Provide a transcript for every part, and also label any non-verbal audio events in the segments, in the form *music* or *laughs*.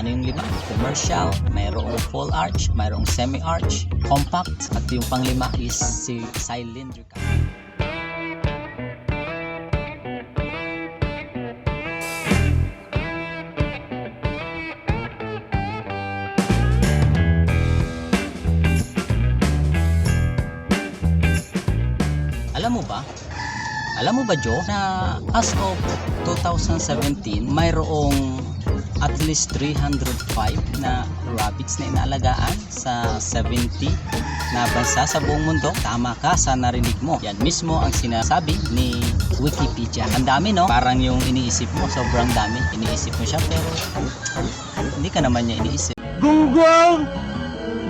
Ano yung lima? Commercial, mayroong full arch, mayroong semi-arch, compact, at yung panglima is si cylindrical. Alam mo ba? Alam mo ba, Joe, na as of 2017, mayroong at least 305 na rabbits na inaalagaan sa 70 na bansa sa buong mundo. Tama ka sa narinig mo. Yan mismo ang sinasabi ni Wikipedia. Ang dami, no? Parang yung iniisip mo, sobrang dami. Iniisip mo siya, pero hindi ka naman niya iniisip. Gunggong!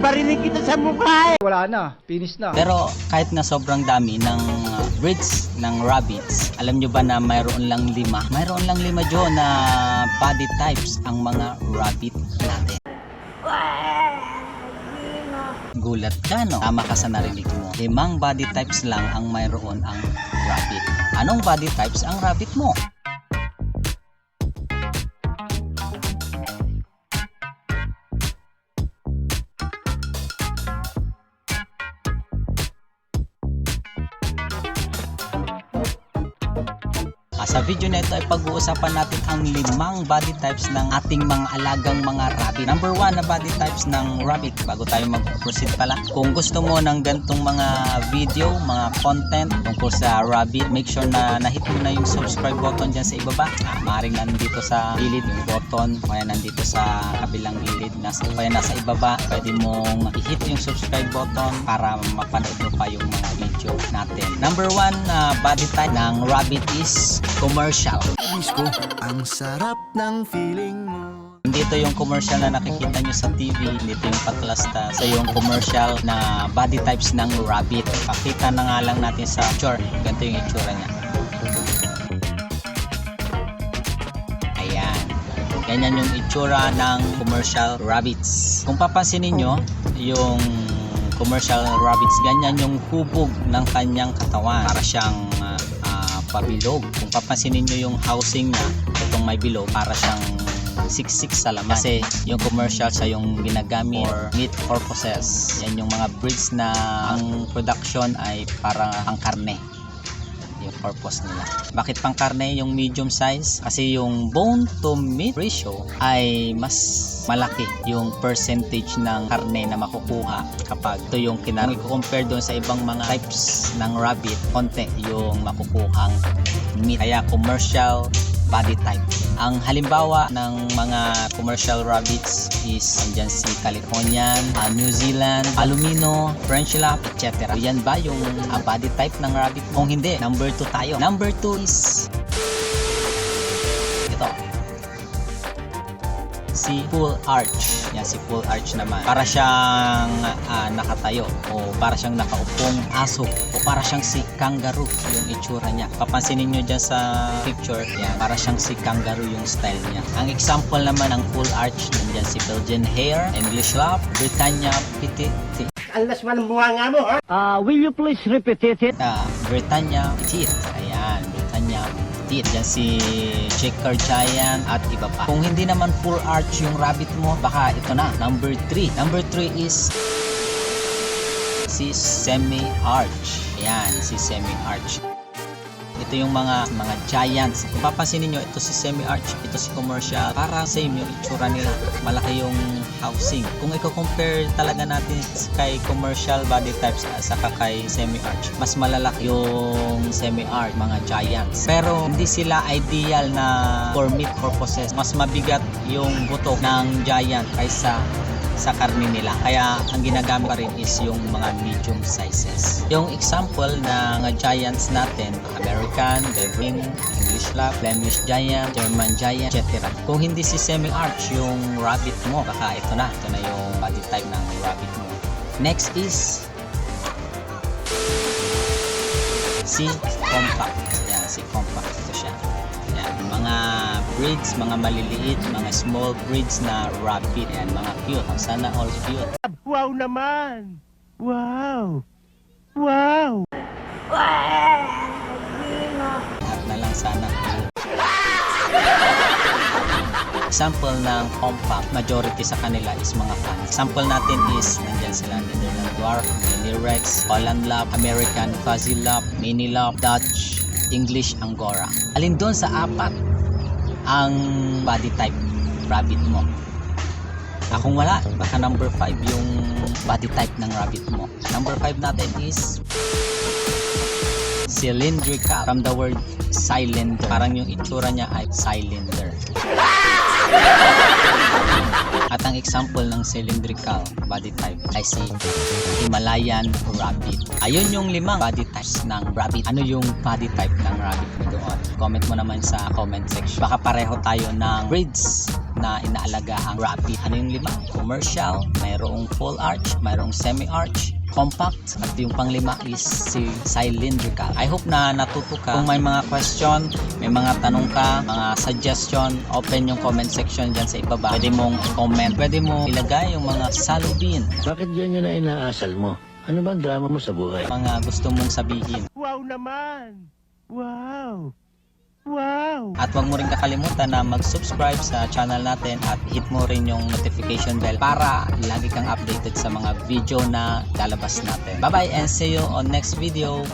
Barinig kita sa mukha eh! Wala na, finish na. Pero kahit na sobrang dami ng uh, breeds ng rabbits, alam nyo ba na mayroon lang lima? Mayroon lang lima jo na body types ang mga rabbit natin. Gulat ka no? Tama ka sa narinig mo. Limang body types lang ang mayroon ang rabbit. Anong body types ang rabbit mo? Ah, sa video na ito ay pag-uusapan natin ang limang body types ng ating mga alagang mga rabbit. Number one na body types ng rabbit. Bago tayo mag-proceed pala, kung gusto mo ng gantong mga video, mga content tungkol sa rabbit, make sure na nahit mo na yung subscribe button dyan sa ibaba. Ah, maaaring nandito sa gilid yung button, kaya nandito sa kabilang gilid, nasa, kaya nasa ibaba, pwede mong i-hit yung subscribe button para mapanood mo pa yung mga video natin. Number one na body type ng rabbit is commercial. Miss ko, ang sarap ng feeling mo. Hindi ito yung commercial na nakikita nyo sa TV, hindi ito yung patlasta. Sa yung commercial na body types ng rabbit. Pakita na nga lang natin sa picture. Ganito yung itsura niya. Ayan. Ganyan yung itsura ng commercial rabbits. Kung papansinin nyo, yung commercial rabbits, ganyan yung hubog ng kanyang katawan. Para siyang ah, ah, pabilog. Kung papansinin nyo yung housing niya, itong may bilog, para siyang siksik sa laman. Kasi yung commercial sa yung ginagamit for meat purposes. Yan yung mga breeds na ang production ay para ang karne yung purpose nila. Bakit pang karne yung medium size? Kasi yung bone to meat ratio ay mas malaki yung percentage ng karne na makukuha kapag ito yung kinarne. Kung i-compare doon sa ibang mga types ng rabbit, konti yung makukuhang meat. Kaya commercial body type. Ang halimbawa ng mga commercial rabbits is andyan si Californian, ah, New Zealand, Palomino, French Lap, etc. Yan ba yung ah, body type ng rabbit? Kung hindi, number 2 tayo. Number 2 is ito. Si Full Arch. Yan, si Full Arch naman. Para siyang ah, nakatayo o para siyang nakaupong aso o para siyang si kangaroo yung itsura niya. Papansinin nyo dyan sa picture, yan, para siyang si kangaroo yung style niya. Ang example naman ng Full Arch, nandyan si Belgian Hair, English Lap, Britannia Petit, Alas man buha nga mo ha? Ah, will you please repeat it? uh, Britannia Petit. Petit. Yan si Checker Giant at iba pa. Kung hindi naman full arch yung rabbit mo, baka ito na, number 3. Number 3 is si semi-arch. Ayan, si semi-arch. Ito yung mga mga giants. Kung papansinin nyo, ito si semi-arch, ito si commercial. Para same yung itsura nila. Malaki yung housing. Kung i-compare talaga natin kay commercial body types at saka kay semi-arch, mas malalaki yung semi-arch, mga giants. Pero hindi sila ideal na for meat purposes. Mas mabigat yung buto ng giant kaysa sa karne nila. Kaya ang ginagamit pa rin is yung mga medium sizes. Yung example ng giants natin, American, Devon, English Lap, Flemish Giant, German Giant, etc. Kung hindi si semi-arch yung rabbit mo, baka ito na. Ito na yung body type ng rabbit mo. Next is si compact. Yan, si compact. Ito siya. Mga breeds, mga maliliit, mga small breeds na rabbit. Yan, mga cute. Sana all cute. Wow naman! Wow! Wow! Lahat na lang sana cute. example ng compact, majority sa kanila is mga fans. Example natin is, nandyan sila, Netherland Dwarf, Mini Rex, Holland Lap, American Fuzzy Lap, Mini Lap, Dutch, English Angora. Alin doon sa apat ang body type rabbit mo? Ah, kung wala, baka number 5 yung body type ng rabbit mo. Number 5 natin is cylindrical from the word cylinder. Parang yung itsura niya ay cylinder. *laughs* At ang example ng cylindrical body type ay si Himalayan rabbit. Ayun yung limang body types ng rabbit. Ano yung body type ng rabbit mo doon? Comment mo naman sa comment section. Baka pareho tayo ng breeds na inaalaga ang rabbit. Ano yung lima? Commercial, mayroong full arch, mayroong semi-arch, compact, at yung panglima is si cylindrical. I hope na natuto ka. Kung may mga question, may mga tanong ka, mga suggestion, open yung comment section dyan sa ibaba. Pwede mong comment, pwede mo ilagay yung mga salubin, Bakit ganyan na inaasal mo? Ano bang drama mo sa buhay? mga gusto mong sabihin. Wow naman! Wow! Wow! At huwag mo rin kakalimutan na mag-subscribe sa channel natin at hit mo rin yung notification bell para lagi kang updated sa mga video na lalabas natin. Bye-bye and see you on next video.